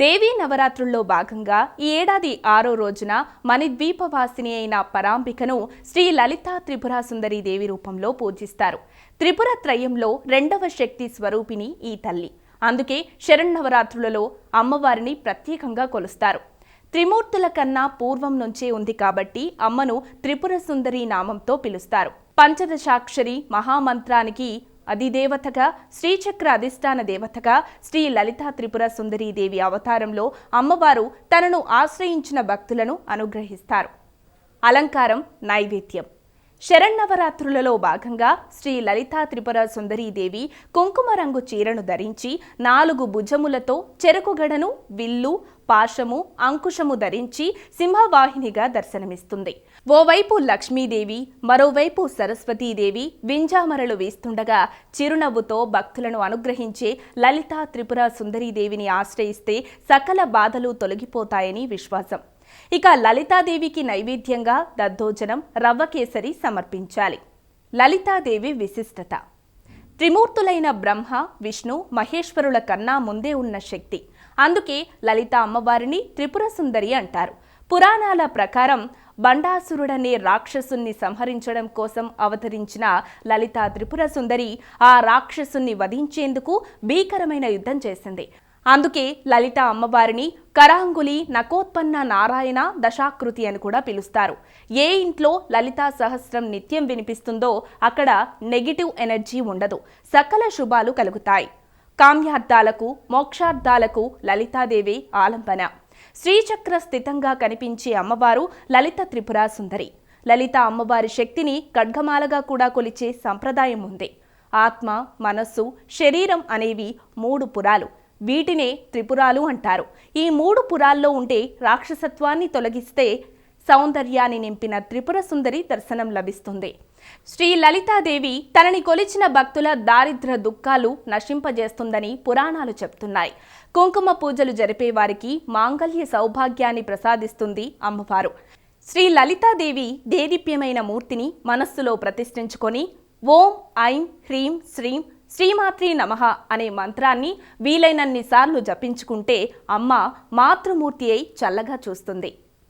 దేవీ నవరాత్రుల్లో భాగంగా ఈ ఏడాది ఆరో రోజున మణిద్వీపవాసిని అయిన పరాంబికను శ్రీ లలితా త్రిపుర సుందరి దేవి రూపంలో పూజిస్తారు. త్రిపుర త్రయంలో రెండవ శక్తి స్వరూపిణి ఈ తల్లి. అందుకే శరన్నవరాత్రులలో అమ్మవారిని ప్రత్యేకంగా కొలుస్తారు. త్రిమూర్తుల కన్నా పూర్వం నుంచే ఉంది కాబట్టి అమ్మను త్రిపుర సుందరి నామంతో పిలుస్తారు. పంచదశాక్షరి మహామంత్రానికి అధిదేవతగా శ్రీచక్ర అధిష్టాన దేవతగా శ్రీ లలితా త్రిపుర సుందరీ దేవి అవతారంలో అమ్మవారు తనను ఆశ్రయించిన భక్తులను అనుగ్రహిస్తారు. అలంకారం నైవేద్యం. శరన్నవరాత్రులలో భాగంగా శ్రీ లలితా త్రిపుర సుందరీదేవి కుంకుమ రంగు చీరను ధరించి నాలుగు భుజములతో చెరకుగడను విల్లు పాశము అంకుశము ధరించి సింహవాహినిగా దర్శనమిస్తుంది. ఓవైపు లక్ష్మీదేవి మరోవైపు సరస్వతీదేవి వింజామరలు వేస్తుండగా చిరునవ్వుతో భక్తులను అనుగ్రహించే లలితా త్రిపుర సుందరీదేవిని ఆశ్రయిస్తే సకల బాధలు తొలగిపోతాయని విశ్వాసం. ఇక లలితాదేవికి నైవేద్యంగా దద్దోజనం రవ్వ కేసరి సమర్పించాలి. లలితాదేవి విశిష్టత. త్రిమూర్తులైన బ్రహ్మ విష్ణు మహేశ్వరుల కన్నా ముందే ఉన్న శక్తి. అందుకే లలిత అమ్మవారిని త్రిపుర సుందరి అంటారు. పురాణాల ప్రకారం బండాసురుడనే రాక్షసుని సంహరించడం కోసం అవతరించిన లలిత త్రిపుర సుందరి ఆ రాక్షసుని వధించేందుకు భీకరమైన యుద్ధం చేసింది. అందుకే లలిత అమ్మవారిని కరాంగులి నకోత్పన్న నారాయణ దశాకృతి అని కూడా పిలుస్తారు. ఏ ఇంట్లో లలితా సహస్రం నిత్యం వినిపిస్తుందో అక్కడ నెగిటివ్ ఎనర్జీ ఉండదు. సకల శుభాలు కలుగుతాయి. కామ్యార్థాలకు మోక్షార్థాలకు లలితాదేవి ఆలంబన. శ్రీచక్ర స్థితంగా కనిపించే అమ్మవారు లలిత త్రిపుర సుందరి. లలిత అమ్మవారి శక్తిని ఖడ్గమాలగా కూడా కొలిచే సంప్రదాయం ఉంది. ఆత్మ మనస్సు శరీరం అనేవి మూడు పురాలు. వీటినే త్రిపురాలు అంటారు. ఈ మూడు పురాల్లో ఉండే రాక్షసత్వాన్ని తొలగిస్తే సౌందర్యాన్ని నింపిన త్రిపుర సుందరి దర్శనం లభిస్తుంది. శ్రీ లలితాదేవి తనని కొలిచిన భక్తుల దారిద్ర దుఃఖాలు నశింపజేస్తుందని పురాణాలు చెప్తున్నాయి. కుంకుమ పూజలు జరిపే వారికి మాంగళ్య సౌభాగ్యాన్ని ప్రసాదిస్తుంది అమ్మవారు. శ్రీ లలితాదేవి దేదీప్యమైన మూర్తిని మనస్సులో ప్రతిష్ఠించుకొని ఓం ఐం హ్రీం శ్రీం శ్రీమాత్రి నమః అనే మంత్రాన్ని వీలైనన్ని సార్లు జపించుకుంటే అమ్మ మాతృమూర్తి అయి చల్లగా చూస్తుంది.